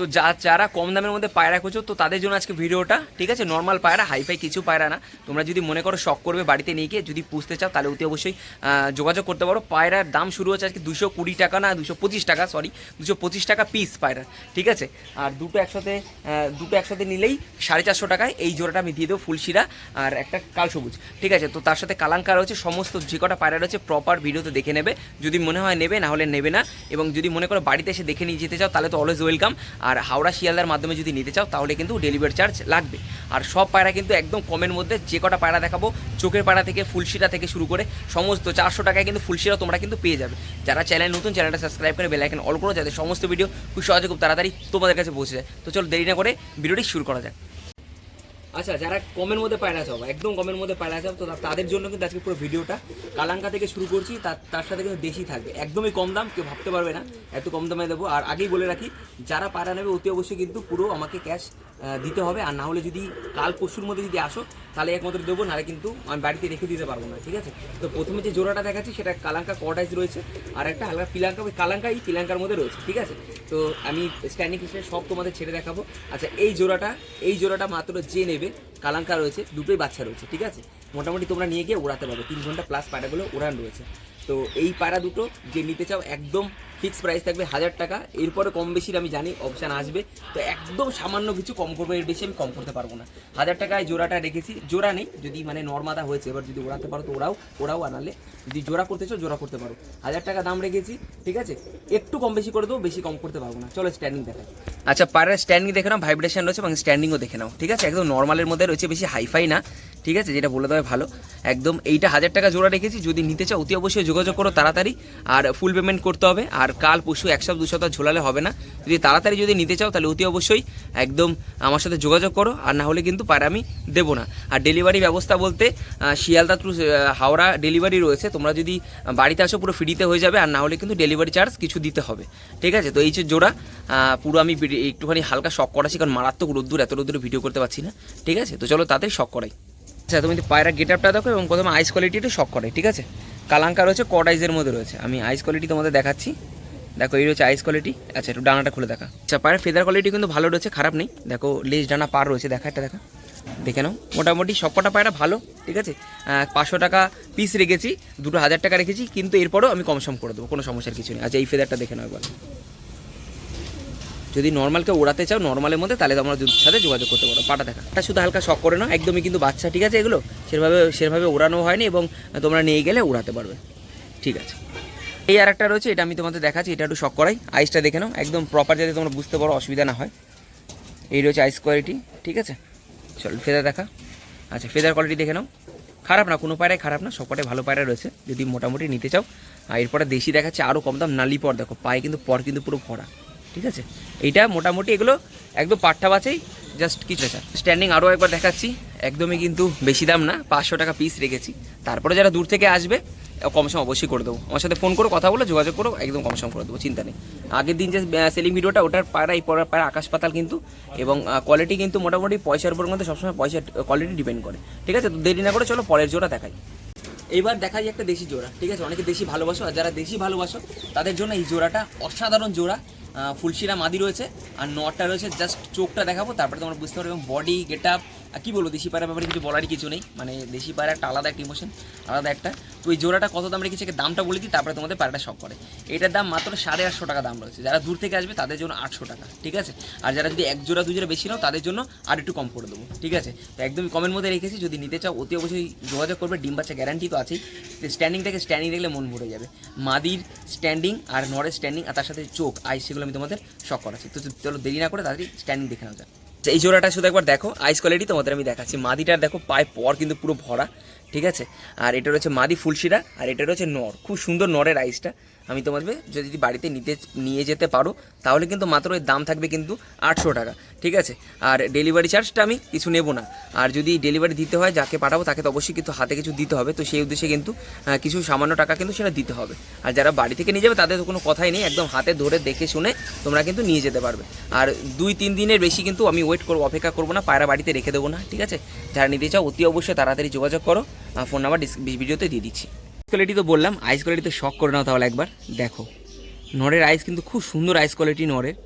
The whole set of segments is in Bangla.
তো যা যারা কম দামের মধ্যে পায়রা খুঁজো তো তাদের জন্য আজকে ভিডিওটা, ঠিক আছে? নর্মাল পায়রা হাইফাই কিছু পায়রা না। তোমরা যদি মনে করো শখ করবে বাড়িতে নিয়ে গিয়ে, যদি পুষতে চাও, তাহলে অতি অবশ্যই যোগাযোগ করতে পারো। পায়রার দাম শুরু হচ্ছে আজকে দুশো কুড়ি টাকা না, দুশো পঁচিশ টাকা সরি দুশো পঁচিশ টাকা পিস পায়রার ঠিক আছে? আর দুটো একসাথে দুটো একসাথে নিলেই সাড়ে চারশো টাকায় এই জোড়াটা আমি দিয়ে দেবো ফুলশিরা আর একটা কাল সবুজ, ঠিক আছে? তো তার সাথে কালাঙ্কার রয়েছে, সমস্ত যে কটা পায়রা রয়েছে প্রপার ভিডিওতে দেখে নেবে। যদি মনে হয় নেবে, না হলে নেবে না। এবং যদি মনে করো বাড়িতে এসে দেখে নিয়ে যেতে চাও, তাহলে তো অলওয়েজ ওয়েলকাম আর হাওড়া শিয়ালদার মাধ্যমে যদি নিতে চাও, তাহলে কিন্তু ডেলিভারি চার্জ লাগবে। আর সব পায়রা কিন্তু একদম কমের মধ্যে যে কটা পায়রা দেখাবো, চোখের পায়রা থেকে, ফুলশিরা থেকে শুরু করে সমস্ত চারশো টাকায় কিন্তু ফুলশিরা তোমরা কিন্তু পেয়ে যাবে। যারা চ্যানেল নতুন চ্যানেলটা সাবস্ক্রাইব করে বেলাইকেন অল করো, যাতে সমস্ত ভিডিও খুব সহজে, খুব তাড়াতাড়ি তোমাদের কাছে পৌঁছে যায়। তো চলো দেরি না করে ভিডিওটি শুরু করা যাক। আচ্ছা যারা কমের মধ্যে পায়রা চাও একদম কমের মধ্যে পায়রা চাও তো তাদের জন্য কিন্তু আজকে পুরো ভিডিওটা কালাঙ্কা থেকে শুরু করছি তার তার সাথে কিন্তু দেশি থাকবে। একদমই কম দাম, কেউ ভাবতে পারবে না, এত কম দামে দেবো। আর আগেই বলে রাখি, যারা পায়রা নেবে, অতি অবশ্যই কিন্তু পুরো আমাকে ক্যাশ দিতে হবে। আর না হলে যদি কাল পরশুর মধ্যে যদি আসো, তাহলে একমাত্র দেবো, নাহলে কিন্তু আমি বাড়িতে রেখে দিতে পারব না, ঠিক আছে? তো প্রথমে যে জোড়াটা দেখাচ্ছি, সেটা কালাঙ্কা কটাইজ রয়েছে, আর একটা হালকা পিলাঙ্কা, ওই কালাঙ্কা এই পিলাঙ্কার মধ্যে রয়েছে, ঠিক আছে? তো আমি স্ট্যান্ডিং হিসেবে সব তোমাদের ছেড়ে দেখাবো। আচ্ছা এই জোড়াটা এই জোড়াটা মাত্র যে নেবে কালাঙ্কা রয়েছে, দুটোই বাচ্চা রয়েছে, ঠিক আছে? মোটামুটি তোমরা নিয়ে গিয়ে ওড়াতে পারবে। তিন ঘণ্টা প্লাস পায়রাগুলো ওড়ান রয়েছে। তো এই পায়রা দুটো যে নিতে চাও, একদম ফিক্স প্রাইস থাকবে হাজার টাকা। এরপরে কম বেশির আমি জানি অপশান আসবে। তো একদম সামান্য কিছু কম করব, এর বেশি আমি কম করতে পারব না। হাজার টাকায় জোড়াটা রেখেছি। জোড়া নেই, যদি মানে নর্মাদা হয়েছে, এবার যদি ওড়াতে পারো তো ওরাও ওরাও আনালে। যদি জোড়া করতে চাও, জোড়া করতে পারো। হাজার টাকা দাম রেখেছি, ঠিক আছে? একটু কম বেশি করে দেবো, বেশি কম করতে পারব না। চলো স্ট্যান্ডিং দেখাই। আচ্ছা পায়রার স্ট্যান্ডিং দেখে নাও ভাইব্রেশন রয়েছে এবং স্ট্যান্ডিংও দেখে নাও, ঠিক আছে? একদম নর্মালের মধ্যে রয়েছে, বেশি হাইফাই না। ঠিক আছে? যেটা বলে দেওয়া ভালো। একদম এইটা হাজার টাকা জোড়া রেখেছি। যদি নিতে চাও, অতি অবশ্যই যোগাযোগ করো তাড়াতাড়ি। আর ফুল পেমেন্ট করতে হবে। আর কাল, পরশু এক সপ্তাহ, দু সপ্তাহ ঝোলালে হবে না। যদি তাড়াতাড়ি যদি নিতে চাও, তাহলে অতি অবশ্যই একদম আমার সাথে যোগাযোগ করো। আর না হলে কিন্তু পায়রা আমি দেবো না। আর ডেলিভারি ব্যবস্থা বলতে শিয়ালদা থ্রু হাওড়া ডেলিভারি রয়েছে। তোমরা যদি বাড়িতে আসো, পুরো ফ্রিতে হয়ে যাবে। আর না হলে কিন্তু ডেলিভারি চার্জ কিছু দিতে হবে। ঠিক আছে? তো এই যে জোড়া পুরো আমি একটুখানি হালকা শখ করাছি কারণ মারাত্মক রোদ্দুর, এত রোদ্দুরে ভিডিও করতে পারছি না। ঠিক আছে? তো চলো তাতে শখ করাই। আচ্ছা তুমি পায়রা গেট আপটা দেখো এবং প্রথমে আইস কোয়ালিটিটা শখ করে, ঠিক আছে? কালাঙ্কা রয়েছে কড আইসের মধ্যে রয়েছে। আমি আইস কোয়ালিটি তোমাদের দেখাচ্ছি। দেখো, এই রয়েছে আইস কোয়ালিটি আচ্ছা একটু ডানাটা খুলে দেখা। আচ্ছা পায়ের ফেদার কোয়ালিটি কিন্তু ভালো রয়েছে, খারাপ নেই। দেখো লেজ ডানা পার রয়েছে, দেখা, একটা দেখা। দেখে নাও। মোটামুটি সবকটা পায়রা ভালো, ঠিক আছে? পাঁচশো টাকা পিস রেখেছি, দুটো হাজার টাকা রেখেছি, কিন্তু এরপরও আমি কম সম করে দেবো, কোনো সমস্যার কিছু নেই। আচ্ছা এই ফেদারটা দেখে নাও একবার। যদি নর্মালকে ওড়াতে চাও, নর্মালের মধ্যে, তাহলে তোমরা দুধের সাথে যোগাযোগ করতে পারো। পাটা দেখা। এটা শুধু হালকা শখ করে নাও, একদমই কিন্তু বাচ্চা, ঠিক আছে এগুলো? সেভাবে সেভাবে ওড়ানো হয়নি এবং তোমরা নিয়ে গেলে ওড়াতে পারবে। ঠিক আছে। এই আর একটা রয়েছে, এটা আমি তোমাদের দেখাচ্ছি, এটা একটু শখ করাই। আইসটা দেখে নাও, একদম প্রপার যাতে তোমরা বুঝতে পারো, অসুবিধা না হয়। এই রয়েছে আইস কোয়ালিটি ঠিক আছে? চল ফেদার দেখা। আচ্ছা ফেদার কোয়ালিটি দেখে নাও। খারাপ না, কোনো পায়রাই খারাপ না, সবকটাই ভালো পায়রা রয়েছে। যদি মোটামুটি নিতে চাও, আর এরপরে দেশি দেখাচ্ছে আরও কম দাম, নালি পর দেখো, পায়ে কিন্তু পর কিন্তু পুরো ভরা। ঠিক আছে? এইটা মোটামুটি এগুলো একদম পাট্টা বাছেই জাস্ট কিছু স্যার স্ট্যান্ডিং আরও একবার দেখাচ্ছি। একদমই কিন্তু বেশি দাম না, পাঁচশো টাকা পিস রেখেছি। তারপরে যারা দূর থেকে আসবে কম সম অবশ্যই করে দেবো। আমার সাথে ফোন করো, কথা বলো, যোগাযোগ করো, একদম কম সম করে দেবো, চিন্তা নেই। আগের দিন যে সেলিং ভিডিওটা ওটার পায়রা এই পরের পায়রা আকাশ পাতাল কিন্তু এবং কোয়ালিটি কিন্তু মোটামুটি পয়সার উপর মধ্যে সবসময় পয়সার কোয়ালিটি ডিপেন্ড করে। ঠিক আছে? তো দেরি না করে চলো, পরের জোড়া দেখাই। এইবার দেখাই একটা দেশি জোড়া। ঠিক আছে? অনেকে দেশি ভালোবাসো, আর যারা দেশি ভালোবাসো, তাদের জন্য এই জোড়াটা অসাধারণ জোড়া। ফুলশিরা মাদি রয়েছে, আর নটটা রয়েছে জাস্ট চোখটা দেখাবো, তারপরে তোমরা বুঝতে পারবে, এবং বডি গেট আপ কী বলব, দেশি পায়রা ব্যাপারে কিছু বলারই কিছু নেই। মানে দেশি পায়রা একটা আলাদা একটা ইমোশন আলাদা একটা। তো ওই জোড়াটা কত দাম রেখেছে দামটা বলে দিই, তারপরে তোমাদের পায়রাটা শখ করে। এটার দাম মাত্র সাড়ে আটশো টাকা দাম রয়েছে। যারা দূর থেকে আসবে তাদের জন্য আটশো টাকা, ঠিক আছে? আর যারা যদি এক জোড়া দু জোড়া বেশি নাও, তাদের জন্য আর একটু কম করে দেবো, ঠিক আছে? তো একদমই কমের মধ্যে রেখেছি, যদি নিতে চাও অতি অবশ্যই যোগাযোগ করবে, ডিম বাচ্চা গ্যারান্টি তো আছেই। স্ট্যান্ডিং থেকে স্ট্যান্ডিং দেখলে মন ভরে যাবে। মাদির স্ট্যান্ডিং আর নরের স্ট্যান্ডিং আর তার সাথে চোখ আইস সেগুলো আমি তোমাদের শখ করাচ্ছি। তো চলো দেরি না করে তাড়াতাড়ি স্ট্যান্ডিং দেখে নাও যাক। এই জোড়াটা শুধু একবার দেখো আইস কোয়ালিটি তোমাদের আমি দেখাচ্ছি। মাদিটার দেখো, পায়ে পর কিন্তু পুরো ভরা, ঠিক আছে? আর এটা রয়েছে মাদি ফুলশিরা, আর এটা রয়েছে নর, খুব সুন্দর নরের আইসটা আমি তোমাদের যদি বাড়িতে নিতে, নিয়ে যেতে পারো, তাহলে কিন্তু মাত্র এর দাম থাকবে কিন্তু আটশো টাকা, ঠিক আছে? আর ডেলিভারি চার্জটা আমি কিছু নেব না। আর যদি ডেলিভারি দিতে হয়, যাকে পাঠাবো, তাকে তো অবশ্যই কিন্তু হাতে কিছু দিতে হবে। তো সেই উদ্দেশ্যে কিন্তু কিছু সামান্য টাকা কিন্তু সেটা দিতে হবে। আর যারা বাড়ি থেকে নিয়ে যাবে, তাদের তো কোনো কথাই নেই। একদম হাতে ধরে দেখে শুনে তোমরা কিন্তু নিয়ে যেতে পারবে। আর দুই, তিন দিনের বেশি কিন্তু আমি ওয়েট করব, অপেক্ষা করব না, পায়রা বাড়িতে রেখে দেবো না, ঠিক আছে? যারা নিতে চাও, অতি অবশ্যই তাড়াতাড়ি যোগাযোগ করো। ফোন নাম্বার ভিডিওতে দিয়ে দিচ্ছি। কোয়ালিটি তো বললাম আইস কোয়ালিটি তো শখ করে নাও তাহলে একবার দেখো। নরের আইস কিন্তু খুব সুন্দর আইস কোয়ালিটি নরের।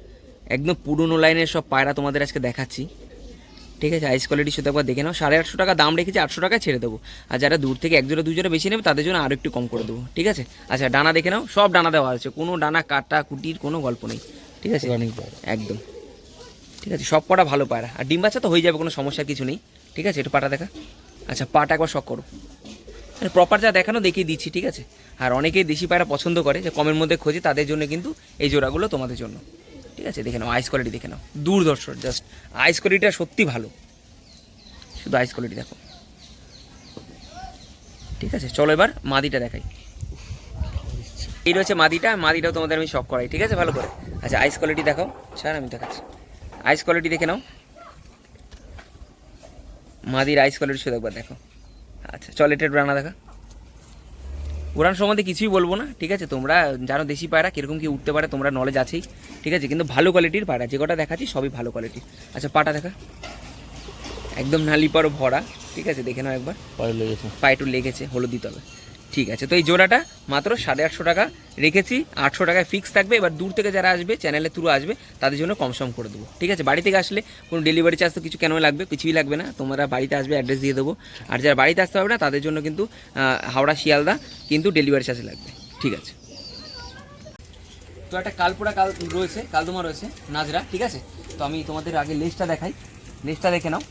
একদম পুরনো লাইনের সব পায়রা তোমাদের আজকে দেখাচ্ছি। ঠিক আছে আইস কোয়ালিটি শুধু একবার দেখে নাও। সাড়ে আটশো টাকা দাম রেখেছি আটশো টাকা ছেড়ে দেবো। আর যারা দূর থেকে এক জোড়া দু জোড়া বেশি নেবে তাদের জন্য আরও একটু কম করে দেবো। ঠিক আছে? আচ্ছা ডানা দেখে নাও। সব ডানা দেওয়া আছে। কোনো ডানা কাটা কুটির কোনো গল্প নেই। ঠিক আছে? একদম। ঠিক আছে সব কটা ভালো পায়রা। আর ডিম বাচ্চা তো হয়ে যাবে কোনো সমস্যার কিছু নেই। ঠিক আছে একটু পাটা দেখা। আচ্ছা পাটা একবার শখ করো। প্রপার যা দেখানো দেখিয়ে দিচ্ছি, ঠিক আছে? আর অনেকেই দেশি পায়রা পছন্দ করে, যে কমের মধ্যে খোঁজে, তাদের জন্য কিন্তু এই জোড়াগুলো তোমাদের জন্য। ঠিক আছে? দেখে নাও আইস কোয়ালিটি দেখে নাও। দূরদর্শন জাস্ট আইস কোয়ালিটিটা সত্যি ভালো। শুধু আইস কোয়ালিটি দেখো। ঠিক আছে? চলো এবার মাদিটা দেখাই। এই রয়েছে মাদিটা, মাদিটাও তোমাদের আমি শখ করাই, ঠিক আছে? ভালো করে। আচ্ছা আইস কোয়ালিটি দেখাও। স্যার আমি দেখাচ্ছি। আইস কোয়ালিটি দেখে নাও। মাদির আইস কোয়ালিটি শুধু একবার দেখো। আচ্ছা চল এটা রান্না দেখা। উড়ান সম্বন্ধে কিছুই বলব না ঠিক আছে? তোমরা জানো দেশি পায়রা কীরকম কি উঠতে পারে তোমরা নলেজ আছেই ঠিক আছে? কিন্তু ভালো কোয়ালিটির পায়রা যে কটা দেখাচ্ছি সবই ভালো কোয়ালিটি আচ্ছা পাটা দেখা। একদম নালি পাড়ো ভরা ঠিক আছে? দেখে নাও একবার। পায়ে লেগেছে। পায়ে একটু লেগেছে হলুদ দিতে হবে। ঠিক আছে, তো এই জোড়াটা মাত্র সাড়ে আটশো টাকা রেখেছি, আটশো টাকায় ফিক্স থাকবে। এবার দূর থেকে যারা আসবে চ্যানেলের থ্রু আসবে, তাদের জন্য কম সম করে দেবো। ঠিক আছে, বাড়ি থেকে আসলে কোনো ডেলিভারি চার্জ তো কিছু কেন লাগবে? কিছুই লাগবে না, তোমরা বাড়িতে আসবে অ্যাড্রেস দিয়ে দেবো। আর যারা বাড়িতে আসতে হবে না, তাদের জন্য কিন্তু হাওড়া শিয়ালদা কিন্তু ডেলিভারি চার্জ লাগবে। ঠিক আছে। তো একটা কালপোড়া কাল রয়েছে, কালদমা রয়েছে, নাজরা, ঠিক আছে? তো আমি তোমাদের আগে লিস্টটা দেখাই। লিস্টটা দেখে নাও।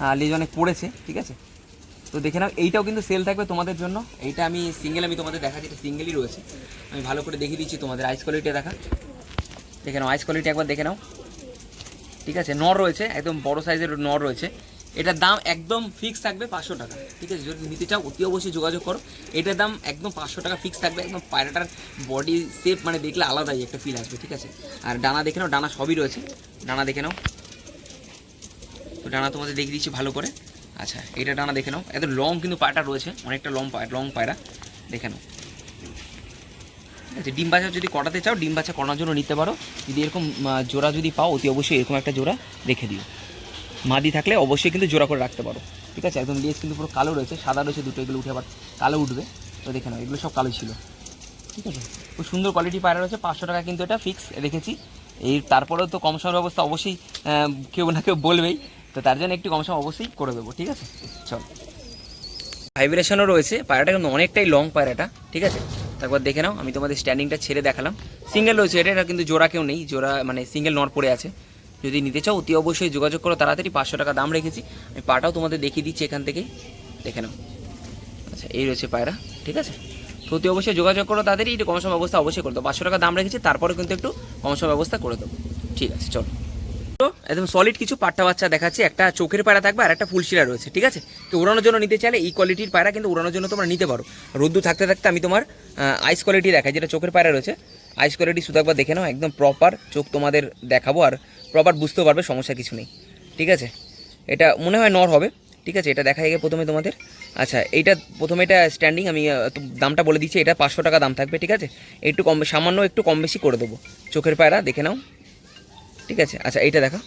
হ্যাঁ লিজ অনেক পড়েছে, ঠিক আছে? তো দেখে নাও, এইটাও কিন্তু সেল থাকবে তোমাদের জন্য। এইটা আমি সিঙ্গেল আমি তোমাদের দেখাচ্ছি, এটা সিঙ্গেলই রয়েছে। আমি ভালো করে দেখিয়ে দিচ্ছি তোমাদের আইস কোয়ালিটি দেখা। দেখে নাও আইস কোয়ালিটি একবার দেখে নাও। ঠিক আছে, নর রয়েছে, একদম বড় সাইজের নর রয়েছে। এটার দাম একদম ফিক্স থাকবে পাঁচশো টাকা। ঠিক আছে, যদি নিতে চাও, অতি অবশ্যই যোগাযোগ করো। এটার দাম একদম পাঁচশো টাকা ফিক্স থাকবে, একদম পায়রাটার বডি শেপ মানে দেখলে আলাদাই একটা ফিল আসবে, ঠিক আছে? আর ডানা দেখে নাও, ডানা সবই রয়েছে। ডানা দেখে নাও। তো ডানা তোমাদের দেখিয়ে দিচ্ছি ভালো করে। আচ্ছা এটা ডানা দেখে নাও। এত লং কিন্তু পায়রা রয়েছে, অনেকটা লং পায় লং পায়রা। দেখে নাও। ঠিক আছে ডিম বাচ্চা যদি কটাতে চাও, ডিম বাচ্চা করানোর জন্য নিতে পারো। যদি এরকম জোড়া যদি পাও, অতি অবশ্যই এরকম একটা জোড়া রেখে দিও। মাদি থাকলে অবশ্যই কিন্তু জোড়া করে রাখতে পারো। ঠিক আছে? একদম লেজ কিন্তু পুরো কালো রয়েছে, সাদা রয়েছে, দুটো এগুলো উঠে আবার কালো উঠবে। তো দেখে নাও, এগুলো সব কালো ছিল। ঠিক আছে? খুব সুন্দর কোয়ালিটি পায়রা রয়েছে, পাঁচশো টাকা কিন্তু এটা ফিক্স রেখেছি। এই, তারপরেও তো কম সমের ব্যবস্থা অবশ্যই কেউ না কেউ বলবেই। তো তার জন্য একটু কম সম অবশ্যই করে দেবো, ঠিক আছে? চল। ভাইব্রেশনও রয়েছে, পায়রাটা কিন্তু অনেকটাই লং পায়রাটা, ঠিক আছে? তারপর দেখে নাও, আমি তোমাদের স্ট্যান্ডিংটা ছেড়ে দেখালাম। সিঙ্গেল রয়েছে এটা এটা কিন্তু জোড়া কেউ নেই, জোড়া মানে সিঙ্গেল নট পড়ে আছে। যদি নিতে চাও, অতি অবশ্যই যোগাযোগ করো, তাড়াতাড়ি পাঁচশো টাকা দাম রেখেছি। আমি পাটাও তোমাদের দেখিয়ে দিচ্ছি এখান থেকে। দেখে নাও। আচ্ছা এই রয়েছে পায়রা, ঠিক আছে? তো অতি অবশ্যই যোগাযোগ করো তাদেরই একটু কম সময় ব্যবস্থা অবশ্যই করে দেবো পাঁচশো টাকা দাম রেখেছি তারপরে কিন্তু একটু কম সময় ব্যবস্থা করে দেবো। ঠিক আছে, চলো। একদম সলিড কিছু পাট্টা বাচ্চা দেখাচ্ছি, একটা চোখের পায়রা থাকবে আর একটা ফুলশিরা রয়েছে, ঠিক আছে? তো উড়ানোর জন্য নিতে চাইলে এই কোয়ালিটির পায়রা কিন্তু উড়ানোর জন্য তোমরা নিতে পারো। রোদ্দু থাকতে থাকতে আমি তোমার আইস কোয়ালিটি দেখাই, যেটা চোখের পায়রা রয়েছে। আইস কোয়ালিটি শুধু একবার দেখে নাও, একদম প্রপার চোখ তোমাদের দেখাবো আর প্রপার বুঝতেও পারবে, সমস্যা কিছু নেই, ঠিক আছে? এটা মনে হয় নর হবে, ঠিক আছে? এটা দেখা গিয়ে প্রথমে তোমাদের। আচ্ছা এইটা প্রথমে এটা স্ট্যান্ডিং আমি দামটা বলে দিচ্ছি, এটা পাঁচশো টাকা দাম থাকবে, ঠিক আছে? একটু কম, সামান্য একটু কম বেশি করে দেবো। চোখের পায়রা দেখে নাও। ঠিক আছে? আচ্ছা এইটা দেখা।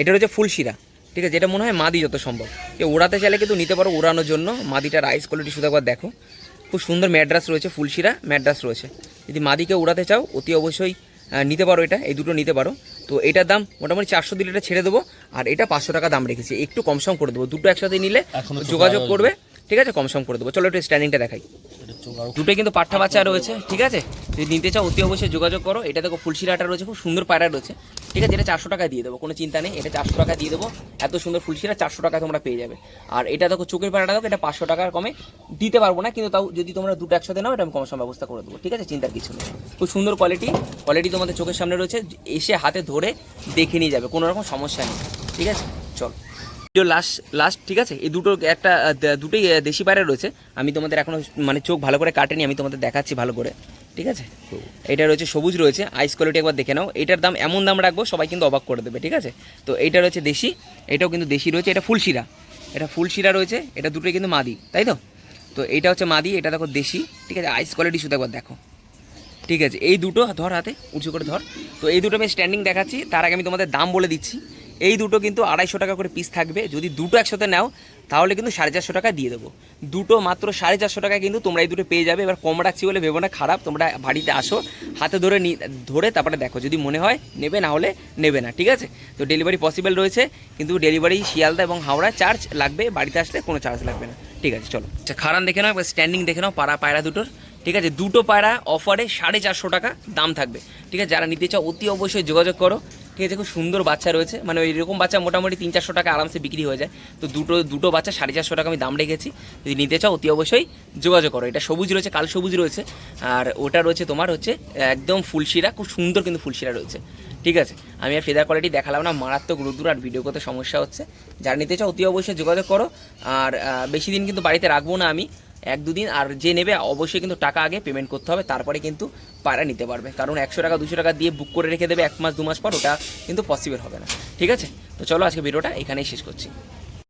এটা রয়েছে ফুলশিরা ঠিক আছে যেটা মনে হয় মাদি যত সম্ভব। কেউ ওড়াতে চাইলে কিন্তু নিতে পারো ওড়ানোর জন্য। মাদিটার আইস কোয়ালিটি শুধু একবার দেখো। খুব সুন্দর ম্যাড্রাস রয়েছে ফুলশিরা ম্যাড্রাস রয়েছে। যদি মাদিকে উড়াতে চাও অতি অবশ্যই নিতে পারো এটা। এই দুটো নিতে পারো। তো এটার দাম মোটামুটি চারশো দিলে এটা ছেড়ে দেবো। আর এটা পাঁচশো টাকা দাম রেখেছি। একটু কম সম করে দেবো। দুটো একসাথে নিলে যোগাযোগ করবে। ঠিক আছে কম সম করে দেবো। চলো একটু স্ট্যান্ডিংটা দেখাই। দুটোই কিন্তু পাঠা বাচ্চা রয়েছে। ঠিক আছে? যদি নিতে চাও, অতি অবশ্যই যোগাযোগ করো। এটা দেখো ফুলশিরাটা রয়েছে, খুব সুন্দর পায়রা রয়েছে। ঠিক আছে এটা চারশো টাকা দিয়ে দেবো, কোনো চিন্তা নেই, এটা চারশো টাকা দিয়ে দেবো। এত সুন্দর ফুলশিরা, চারশো টাকা তোমরা পেয়ে যাবে। আর এটা দেখো চোখের পায়রাটা দেখো, এটা পাঁচশো টাকার কমে দিতে পারব না, কিন্তু তাও যদি তোমরা দুটো একসাথে নাও, এটা আমি কম সম ব্যবস্থা করে দেবো। ঠিক আছে, চিন্তার কিছু নেই। খুব সুন্দর কোয়ালিটি কোয়ালিটি তোমাদের চোখের সামনে রয়েছে, এসে হাতে ধরে দেখে নিয়ে যাবে, কোনো রকম সমস্যা নেই। ঠিক আছে, চল। লাস্ট লাস্ট ঠিক আছে? এই দুটো একটা দুটোই দেশি পায়রা রয়েছে। আমি তোমাদের এখনও মানে চোখ ভালো করে কাটেনি, আমি তোমাদের দেখাচ্ছি ভালো করে। ঠিক আছে? এটা রয়েছে সবুজ রয়েছে আইস কোয়ালিটি একবার দেখে নাও। এটার দাম এমন দাম রাখব, সবাই কিন্তু অবাক করে দেবে, ঠিক আছে? তো এইটা রয়েছে দেশি, এটাও কিন্তু দেশি রয়েছে, এটা ফুলশিরা এটা ফুলশিরা রয়েছে, এটা দুটোই কিন্তু মাদি, তাই তো? তো এইটা হচ্ছে মাদি, এটা দেখো দেশি, ঠিক আছে? আইস কোয়ালিটি শুধু একবার দেখো। ঠিক আছে? এই দুটো ধর হাতে, উঁচু করে ধর। তো এই দুটো আমি স্ট্যান্ডিং দেখাচ্ছি, তার আগে আমি তোমাদের দাম বলে দিচ্ছি। এই দুটো কিন্তু আড়াইশো টাকা করে পিস থাকবে। যদি দুটো একসাথে নাও, তাহলে কিন্তু সাড়ে চারশো টাকা দিয়ে দেবো। দুটো মাত্র সাড়ে চারশো টাকা কিন্তু তোমরা এই দুটো পেয়ে যাবে। এবার কম রাখছি বলে ভেবো না, খারাপ। তোমরা বাড়িতে আসো, হাতে ধরে ধরে তারপরে দেখো। যদি মনে হয় নেবে, না হলে নেবে না, ঠিক আছে? তো ডেলিভারি পসিবল রয়েছে, কিন্তু ডেলিভারি শিয়ালদা এবং হাওড়া চার্জ লাগবে। বাড়িতে আসলে কোনো চার্জ লাগবে না। ঠিক আছে, চলো। আচ্ছা খারান দেখে নাও স্ট্যান্ডিং দেখে নাও, পাড়া, পায়রা দুটোর। ঠিক আছে, দুটো পায়রা অফারে সাড়ে চারশো টাকা দাম থাকবে। ঠিক আছে, যারা নিতে চাও, অতি অবশ্যই যোগাযোগ করো। ঠিক আছে, খুব সুন্দর বাচ্চা রয়েছে। মানে ওই রকম বাচ্চা মোটামুটি তিন চারশো টাকা আরামসে বিক্রি হয়ে যায়। তো দুটো দুটো বাচ্চা সাড়ে চারশো টাকা আমি দাম রেখেছি। যদি নিতে চাও, অতি অবশ্যই যোগাযোগ করো। এটা সবুজ রয়েছে, কাল সবুজ রয়েছে। আর ওটা রয়েছে তোমার হচ্ছে একদম ফুলশিরা, খুব সুন্দর কিন্তু ফুলশিরা রয়েছে। ঠিক আছে, আমি আর ফেদার কোয়ালিটি দেখালাম না, মারাত্মক রোদ্দুর আর ভিডিও করতে সমস্যা হচ্ছে। যারা নিতে চাও, অতি অবশ্যই যোগাযোগ করো। আর বেশি দিন কিন্তু বাড়িতে রাখব না আমি। এক দুদিন, আর যে নেবে অবশ্যই কিন্তু টাকা আগে পেমেন্ট করতে হবে, তারপরে কিন্তু পায়রা নিতে পারবে। কারণ একশো টাকা, দুশো টাকা দিয়ে বুক করে রেখে দেবে এক মাস, দু মাস পর, ওটা কিন্তু পসিবল হবে না। ঠিক আছে? তো চলো আজকে ভিডিওটা এখানেই শেষ করছি।